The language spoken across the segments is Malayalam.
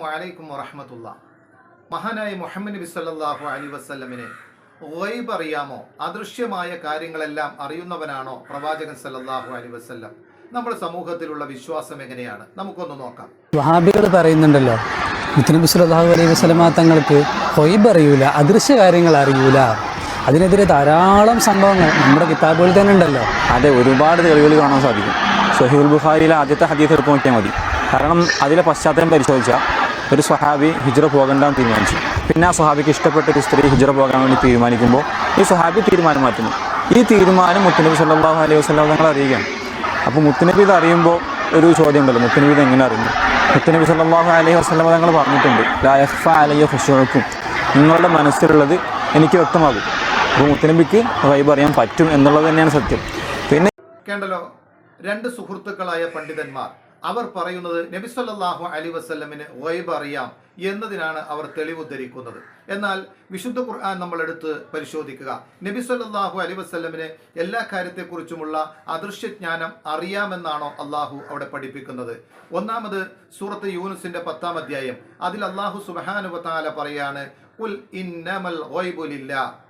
അസ്സലാമു അലൈക്കും വറഹമത്തുള്ള. മഹാനായ മുഹമ്മദ് നബി സല്ലാഹു അലി വസ്ല്ലമിനെ ഗൈബ് അറിയാമോ? അദൃശ്യമായ കാര്യങ്ങളെല്ലാം അറിയുന്നവനാണോ പ്രവാചകൻ സല്ലാഹു അലി വസ്ല്ലം? നമ്മുടെ സമൂഹത്തിലുള്ള വിശ്വാസം എങ്ങനെയാണ്? നമുക്കൊന്ന് നോക്കാം. വഹാബികൾ പറയുന്നുണ്ടല്ലോ മുത്തനബി സല്ലല്ലാഹു അലൈഹി വസല്ലമ തങ്ങൾക്ക് വൈബ് അറിയൂല അദൃശ്യ കാര്യങ്ങൾ അറിയൂല. അതിനെതിരെ ധാരാളം സംഭവങ്ങൾ നമ്മുടെ കിതാബുകളിൽ തന്നെ ഉണ്ടല്ലോ. അതെ ഒരുപാട് തെളിവുകൾ കാണാൻ സാധിക്കും. ഷഹീൽ ബുഖാരിയിലെ ആദ്യത്തെ ഹദീസ് എടുത്ത് നോക്കിയാൽ മതി. കാരണം അതിലെ പശ്ചാത്തലം പരിശോധിച്ചാൽ ഒരു സ്വഹാബി ഹിജ്റ പോകണ്ടെന്ന് തീരുമാനിച്ചു. പിന്നെ ആ സ്വഹാബിക്ക് ഇഷ്ടപ്പെട്ട ഒരു സ്ത്രീ ഹിജ്റ പോകാൻ വേണ്ടി തീരുമാനിക്കുമ്പോൾ ഈ സ്വഹാബി തീരുമാനം മാറ്റുന്നു. ഈ തീരുമാനം മുത്തുനബി സല്ലാഹു അലൈഹി വസ്ലാം തങ്ങൾ അറിയുകയാണ് അപ്പോൾ മുത്തുനബി ഇത് അറിയുമ്പോൾ ഒരു ചോദ്യം ഉണ്ടല്ലോ മുത്തുനബി ഇത് എങ്ങനെ അറിഞ്ഞു? മുത്തുനബി സല്ലാഹു അലൈഹി വസല്ലം തങ്ങൾ പറഞ്ഞിട്ടുണ്ട് ലായഫ അലയ്യ ഖുശൂഅക്കും നിങ്ങളുടെ മനസ്സിലുള്ളത് എനിക്ക് വ്യക്തമാകും. അപ്പോൾ മുത്തുനബിക്ക് വൈബ് അറിയാൻ പറ്റും എന്നുള്ളത് തന്നെയാണ് സത്യം. പിന്നെ കേണ്ടല്ലോ രണ്ട് സുഹൃത്തുക്കളായ പണ്ഡിതന്മാർ അവർ പറയുന്നത് നബി സല്ലല്ലാഹു അലൈഹി വസ്ല്ലമിന് ഗൈബ് അറിയാം എന്നതിനാണ് അവർ തെളിവുദ്ധരിക്കുന്നത്. എന്നാൽ വിശുദ്ധ ഖുർആൻ നമ്മൾ എടുത്ത് പരിശോധിക്കുക. നബി സല്ലല്ലാഹു അലൈഹി വസ്ല്ലമിന് എല്ലാ കാര്യത്തെക്കുറിച്ചുമുള്ള അദൃശ്യജ്ഞാനം അറിയാമെന്നാണോ അള്ളാഹു അവിടെ പഠിപ്പിക്കുന്നത്. ഒന്നാമത് സൂറത്ത് യൂനുസിന്റെ പത്താം അധ്യായം. അതിൽ അള്ളാഹു സുബഹാനുവത്താല പറയാണ് ഇന്നമൽ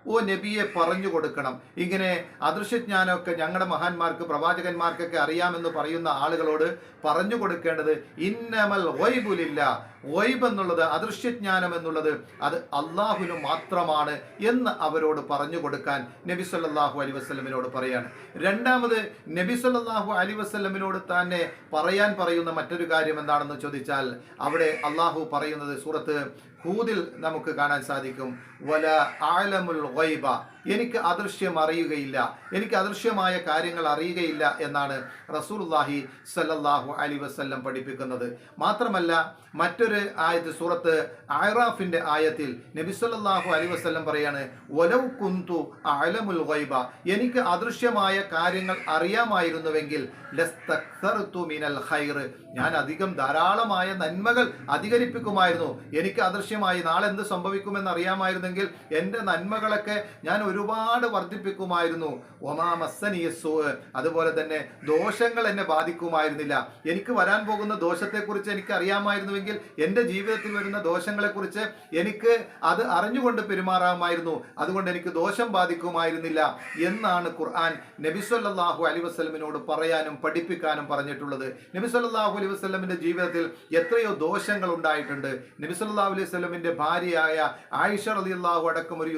ഓ നബിയെ പറഞ്ഞു കൊടുക്കണം. ഇങ്ങനെ അദൃശ്യജ്ഞാനമൊക്കെ ഞങ്ങളുടെ മഹാന്മാർക്ക് പ്രവാചകന്മാർക്കൊക്കെ അറിയാമെന്ന് പറയുന്ന ആളുകളോട് പറഞ്ഞു കൊടുക്കേണ്ടത് ഇന്നമൽ ഒയ്ബുലില്ല ഒയ്ബ് എന്നുള്ളത് അദൃശ്യജ്ഞാനം എന്നുള്ളത് അത് അള്ളാഹുവിന് മാത്രമാണ് എന്ന് അവരോട് പറഞ്ഞു കൊടുക്കാൻ നബി സല്ലാഹു അലി വസ്ലമിനോട് പറയാണ്. രണ്ടാമത് നബി സല്ലാഹു അലി വസ്ലമിനോട് തന്നെ പറയാൻ പറയുന്ന മറ്റൊരു കാര്യം എന്താണെന്ന് ചോദിച്ചാൽ അവിടെ അള്ളാഹു പറയുന്നത് സൂറത്ത് ഹൂദിൽ നമുക്ക് കാണാൻ സാധിക്കും. വല ആലമുൽ ഗൈബ എനിക്ക് അദൃശ്യം അറിയുകയില്ല. എനിക്ക് അദൃശ്യമായ കാര്യങ്ങൾ അറിയുകയില്ല എന്നാണ് റസൂലുള്ളാഹി സല്ലാഹു അലി വസ്ല്ലം പഠിപ്പിക്കുന്നത്. മാത്രമല്ല മറ്റൊരു ആയത്ത് സൂറത്ത് ആയറാഫിന്റെ ആയത്തിൽ നബി സല്ലാഹു അലി വസ്ല്ലം പറയാണ് വലൗ കുന്തു അലമുൽ ഗൈബ എനിക്ക് അദൃശ്യമായ കാര്യങ്ങൾ അറിയാമായിരുന്നുവെങ്കിൽ മിനൽ ഖൈർ. ഞാൻ അധികം ധാരാളമായ നന്മകൾ അധികരിപ്പിക്കുമായിരുന്നു. എനിക്ക് അദൃശ്യമായി നാളെ എന്ത് സംഭവിക്കുമെന്ന് അറിയാമായിരുന്നെങ്കിൽ എന്റെ നന്മകളൊക്കെ ഞാൻ ഒരുപാട് വർദ്ധിപ്പിക്കുമായിരുന്നു. ഒമാ മസ്സനിയസു അതുപോലെ തന്നെ ദോഷങ്ങൾ എന്നെ ബാധിക്കുമായിരുന്നില്ല. എനിക്ക് വരാൻ പോകുന്ന ദോഷത്തെക്കുറിച്ച് എനിക്ക് അറിയാമായിരുന്നുവെങ്കിൽ എന്റെ ജീവിതത്തിൽ വരുന്ന ദോഷങ്ങളെക്കുറിച്ച് എനിക്ക് അത് അറിഞ്ഞുകൊണ്ട് പെരുമാറാമായിരുന്നു. അതുകൊണ്ട് എനിക്ക് ദോഷം ബാധിക്കുമായിരുന്നില്ല എന്നാണ് ഖുർആൻ നബി സല്ലല്ലാഹു അലൈഹി വസല്ലമിനോട് പറയാനും പഠിപ്പിക്കാനും പറഞ്ഞിട്ടുള്ളത്. നബി സല്ലല്ലാഹു അലൈഹി വസല്ലമിന്റെ ജീവിതത്തിൽ എത്രയോ ദോഷങ്ങൾ ഉണ്ടായിട്ടുണ്ട്. നബി സല്ലല്ലാഹു അലൈഹി വസല്ലമിന്റെ ഭാര്യയായ ആയിഷ റളിയല്ലാഹു അടക്കം ഒരു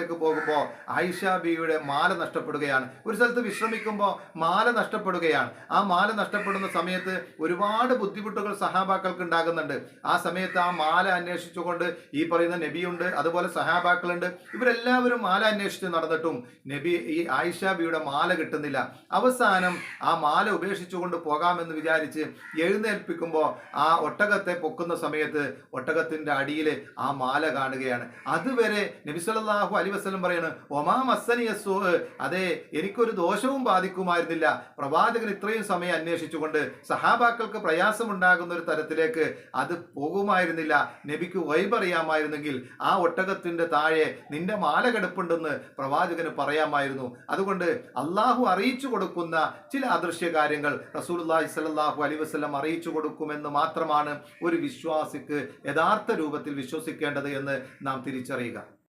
യുദ്ധരംഗത്തേക്ക് പോകുമ്പോൾ ആയിഷ ബിയുടെ മാല നഷ്ടപ്പെടുകയാണ്. ഒരു സ്ഥലത്ത് വിശ്രമിക്കുമ്പോൾ മാല നഷ്ടപ്പെടുകയാണ്. ആ മാല നഷ്ടപ്പെടുന്ന സമയത്ത് ഒരുപാട് ബുദ്ധിമുട്ടുകൾ സഹാബാക്കൾക്ക് ഉണ്ടാകുന്നുണ്ട്. ആ സമയത്ത് ആ മാല അന്വേഷിച്ചുകൊണ്ട് ഈ പറയുന്ന നബിയുണ്ട് അതുപോലെ സഹാബാക്കളുണ്ട്. ഇവരെല്ലാവരും മാല അന്വേഷിച്ച് നടന്നിട്ടും നബി ഈ ആയിഷ ബിയുടെ മാല കിട്ടുന്നില്ല. അവസാനം ആ മാല ഉപേക്ഷിച്ചുകൊണ്ട് പോകാമെന്ന് വിചാരിച്ച് എഴുന്നേൽപ്പിക്കുമ്പോൾ ആ ഒട്ടകത്തെ പൊക്കുന്ന സമയത്ത് ഒട്ടകത്തിന്റെ അടിയിൽ ആ മാല കാണുകയാണ്. അതുവരെ നബി സല്ലല്ലാഹു അലൈഹി വസ്ലം പറയാണ് ഒമാ മസ്സനിയസു അതെ എനിക്കൊരു ദോഷവും ബാധിക്കുമായിരുന്നില്ല. പ്രവാചകൻ ഇത്രയും സമയം അന്വേഷിച്ചുകൊണ്ട് സഹാബാക്കൾക്ക് പ്രയാസമുണ്ടാകുന്ന ഒരു തരത്തിലേക്ക് അത് പോകുമായിരുന്നില്ല. നബിക്ക് വൈബ് അറിയാമായിരുന്നെങ്കിൽ ആ ഒട്ടകത്തിന്റെ താഴെ നിന്റെ മാല കിടപ്പുണ്ടെന്ന് പ്രവാചകന് പറയാമായിരുന്നു. അതുകൊണ്ട് അള്ളാഹു അറിയിച്ചു കൊടുക്കുന്ന ചില അദൃശ്യ കാര്യങ്ങൾ റസൂലുള്ളാഹി സ്വല്ലല്ലാഹു അലൈഹി വസ്ലം അറിയിച്ചു കൊടുക്കുമെന്ന് മാത്രമാണ് ഒരു വിശ്വാസിക്ക് യഥാർത്ഥ രൂപത്തിൽ വിശ്വസിക്കേണ്ടത് എന്ന് നാം തിരിച്ചറിയുക.